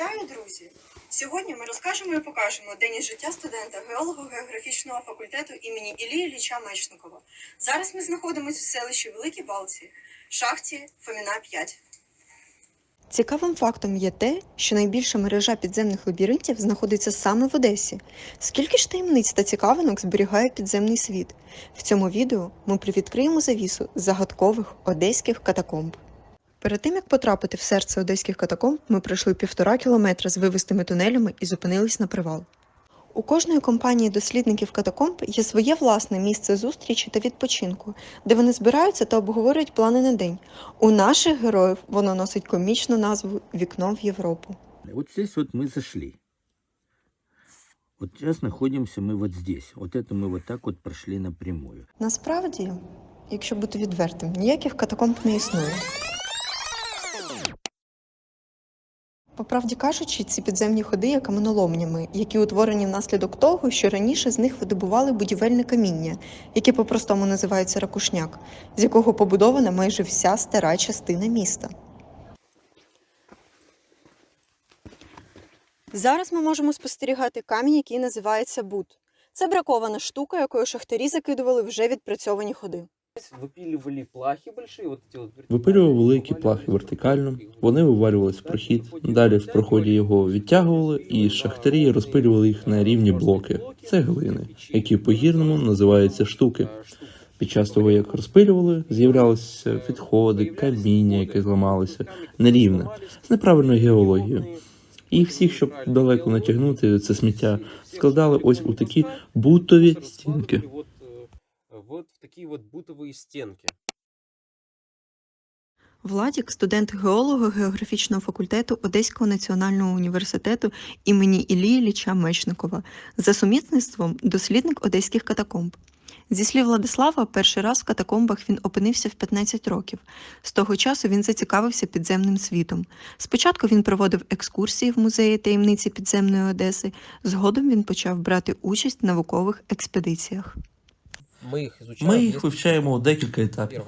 Вітаю, друзі! Сьогодні ми розкажемо і покажемо день із життя студента геолого-географічного факультету імені Ілії Ілліча Мечникова. Зараз ми знаходимося у селищі Великі Балці, шахті Фоміна 5. Цікавим фактом є те, що найбільша мережа підземних лабіринтів знаходиться саме в Одесі. Скільки ж таємниць та цікавинок зберігає підземний світ? В цьому відео ми привідкриємо завісу загадкових одеських катакомб. Перед тим як потрапити в серце одеських катакомб, ми пройшли півтора кілометра з вивистими тунелями і зупинились на привал. У кожної компанії дослідників катакомб є своє власне місце зустрічі та відпочинку, де вони збираються та обговорюють плани на день. У наших героїв воно носить комічну назву Вікно в Європу. Вот здесь вот мы зашли. Вот сейчас находимся мы вот здесь. Вот это мы вот так вот прошли напрямую. Насправді, якщо бути відвертим, ніяких катакомб не існує. По правді кажучи, ці підземні ходи є каменоломнями, які утворені внаслідок того, що раніше з них видобували будівельне каміння, яке по-простому називається ракушняк, з якого побудована майже вся стара частина міста. Зараз ми можемо спостерігати камінь, який називається бут. Це бракована штука, якою шахтарі закидували вже відпрацьовані ходи. Випилювали плахи большие, вот эти вот Випилював великі плахи вертикально, вони вивалювались в прохід. Далі в проході його відтягували, і шахтарі розпилювали їх на рівні блоки. цеглини, які по гірному називаються штуки. Під час того, як розпилювали, з'являлися відходи, каміння, яке зламалося, нерівне, з неправильною геологією. І всіх, щоб далеко натягнути це сміття, складали ось у такі бутові стінки. Вот, в такие вот бутовые стенки. Владік студент геолого географічного факультету Одеського національного університету імені Іллі Ілліча Мечникова, за сумісництвом дослідник одеських катакомб. Зі слів Владислава, перший раз в катакомбах він опинився в 15 років. З того часу він зацікавився підземним світом. Спочатку він проводив екскурсії в музеї таємниці підземної Одеси, згодом він почав брати участь в наукових експедиціях. Ми їх вивчаємо у декілька етапів.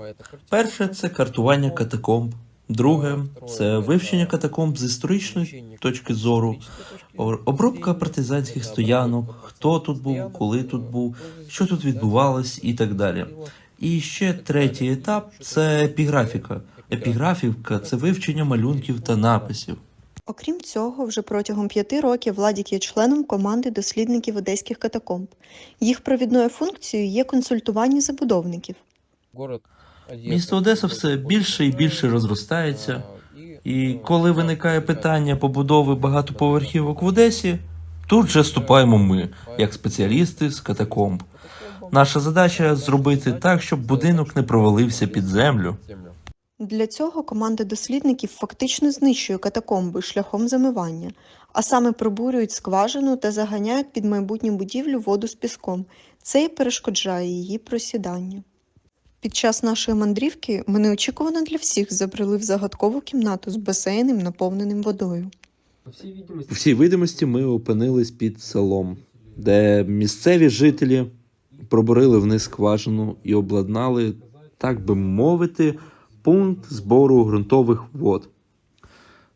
Перше це картування катакомб. Друге це вивчення катакомб з історичної точки зору, обробка партизанських стоянок, хто тут був, коли тут був, що тут відбувалось і так далі. І ще третій етап це епіграфіка. Епіграфіка. Це вивчення малюнків та написів. Окрім цього, вже протягом п'яти років Владік є членом команди дослідників одеських катакомб. Їх провідною функцією є консультування забудовників. Город Місто Одеса все більше і більше розростається. І коли виникає питання побудови багатоповерхівок в Одесі, тут же вступаємо ми, як спеціалісти з катакомб. Наша задача зробити так, щоб будинок не провалився під землю. Для цього команда дослідників фактично знищує катакомби шляхом замивання, а саме пробурюють скважину та заганяють під майбутню будівлю воду з піском. Це і перешкоджає її просіданню. Під час нашої мандрівки ми неочікувано для всіх забрели в загадкову кімнату з басейном, наповненим водою. У всій видимості ми опинились під селом, де місцеві жителі пробурили вниз скважину і обладнали, так би мовити, пункт збору ґрунтових вод.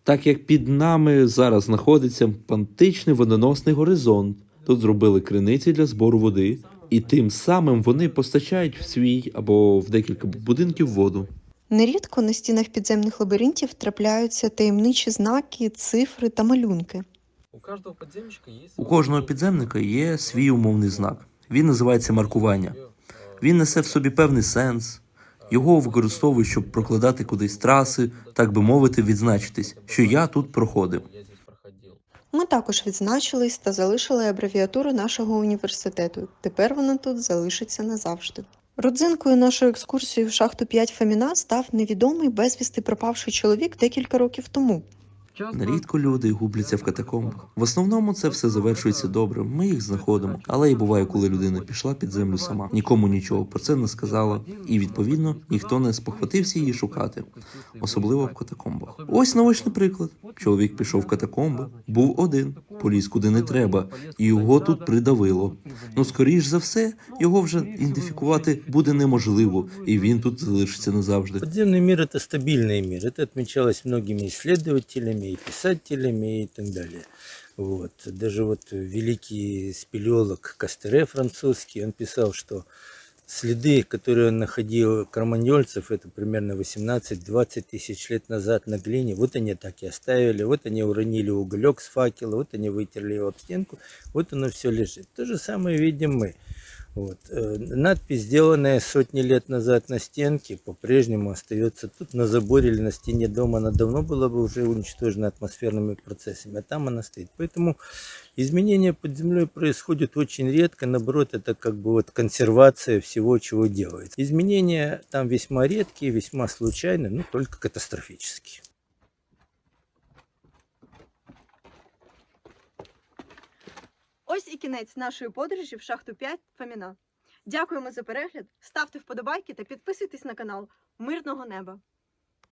Так як під нами зараз знаходиться пантичний водоносний горизонт, тут зробили криниці для збору води, і тим самим вони постачають в свій або в декілька будинків воду. Нерідко на стінах підземних лабіринтів трапляються таємничі знаки, цифри та малюнки. у каждого подземщика есть... У кожного підземника є свій умовний знак. Він називається маркування. Він несе в собі певний сенс. Його використовують, щоб прокладати кудись траси, так би мовити, відзначитись, що я тут проходив. Ми також відзначились та залишили абревіатуру нашого університету. Тепер вона тут залишиться назавжди. Родзинкою нашої екскурсії в шахту 5 Феміна став невідомий безвісти пропавший чоловік декілька років тому. Нерідко люди губляться в катакомбах. В основному це все завершується добре. Ми їх знаходимо. Але і буває, коли людина пішла під землю сама. Нікому нічого про це не сказала, і відповідно ніхто не спохватився її шукати, особливо в катакомбах. Ось наочний приклад. Чоловік пішов в катакомби, був один, поліз куди не треба, і його тут придавило. Ну, скоріш за все, його вже ідентифікувати буде неможливо, і він тут залишиться назавжди. Подземный мир – это стабильный мир. Это отмечалось многими исследователями. И писателями и так далее. Вот. Даже вот великий спелеолог Кастере французский, он писал, что следы, которые он находил кроманьольцев, это примерно 18-20 тысяч лет назад на глине, вот они так и оставили, вот они уронили уголек с факела, вот они вытерли его об стенку, вот оно все лежит. То же самое видим мы. Вот. Э, Надпись, сделанная сотни лет назад на стенке, по-прежнему остается тут на заборе или на стене дома. Она давно была бы уже уничтожена атмосферными процессами, а там она стоит. Поэтому изменения под землей происходят очень редко. Наоборот, это как бы вот консервация всего, чего делается. Изменения там весьма редкие, весьма случайные, но только катастрофические. Ось і кінець нашої подорожі в шахту 5 Фоміна. Дякуємо за перегляд. Ставте вподобайки та підписуйтесь на канал. Мирного неба!